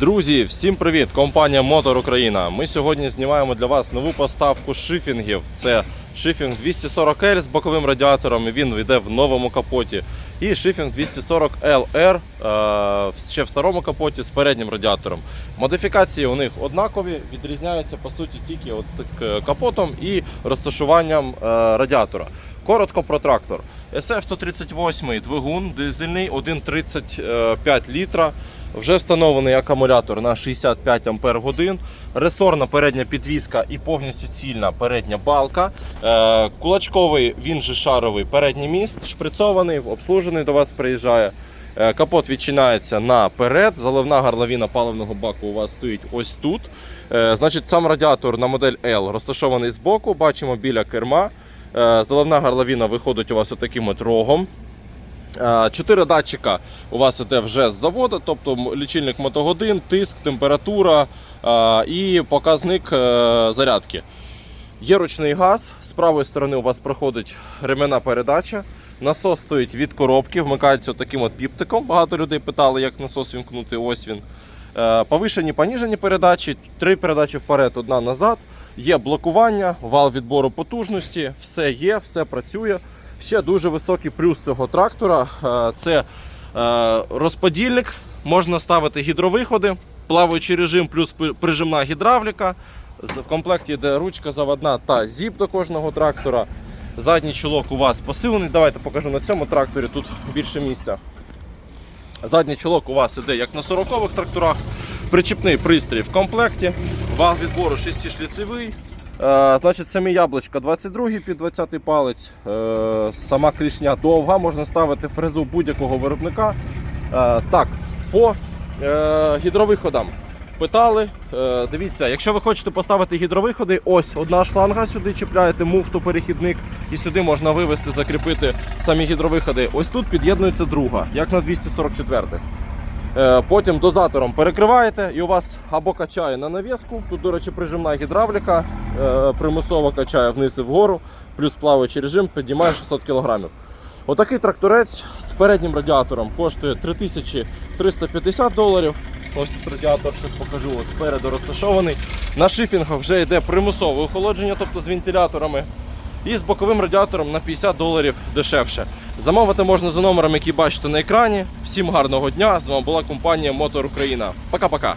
Друзі, всім привіт! Компанія Мотор Україна. Ми сьогодні знімаємо для вас нову поставку шифінгів. Це шифінг 240L з боковим радіатором. Він йде в новому капоті. І шифінг 240LR е, ще в старому капоті з переднім радіатором. Модифікації у них однакові, відрізняються по суті тільки от е, капотом і розташуванням е, радіатора. Коротко про трактор. SF-138 двигун дизельний 1,35 літра. Вже встановлений акумулятор на 65 Ампер годин, ресорна передня підвіска і повністю цільна передня балка. Е, Кулачковий, він же шаровий передній міст, шприцований, обслужений до вас приїжджає. Е, Капот відчинається наперед. Заливна горловина паливного баку у вас стоїть ось тут. Е, Значить, сам радіатор на модель L розташований збоку. Бачимо біля керма. Заливна горловина виходить у вас отаким от рогом. Е, Чотири датчика у вас іде вже з заводу, тобто лічильник мотогодин, тиск, температура е, і показник е, зарядки. Є ручний газ, з правої сторони у вас проходить ремена передача. Насос стоїть від коробки, вмикається таким от піптиком. Багато людей питали, як насос вімкнути. Ось він. Е, Повишені, поніжені передачі, три передачі вперед, одна назад. Є блокування, вал відбору потужності, все є, все працює. Ще дуже високий плюс цього трактора е, це е, розподільник. Можна ставити гідровиходи, плаваючий режим плюс прижимна гідравліка. В комплекті йде ручка заводна та зіп до кожного трактора. Задній чулок у вас посилений. Давайте покажу на цьому тракторі. Тут більше місця. Задній чолок у вас іде як на 40-х тракторах. Причіпний пристрій в комплекті. Вал відбору 6-шліцевий. Е, значить, самі яблучка 22 під 20 палець. Е, сама клішня довга, можна ставити фрезу будь-якого виробника. Е, так, по е, гідровиходам. Питали, Е, дивіться, якщо ви хочете поставити гідровиходи, ось одна шланга сюди чіпляєте, муфту перехідник, і сюди можна вивести, закріпити самі гідровиходи. Ось тут під'єднується друга, як на 244-х. Е, Потім дозатором перекриваєте і у вас або качає на навіску. Тут, до речі, прижимна гідравліка, е, примусово качає вниз і вгору, плюс плаваючий режим піднімає 600 кг. Отакий тракторець з переднім радіатором коштує 3350 доларів. Ось тут радіатор, щось покажу, от спереду розташований. На шифінгах вже йде примусове охолодження, тобто з вентиляторами. І з боковим радіатором на 50 доларів дешевше. Замовити можна за номером, який бачите на екрані. Всім гарного дня! З вами була компанія Мотор Україна. Пока-пока!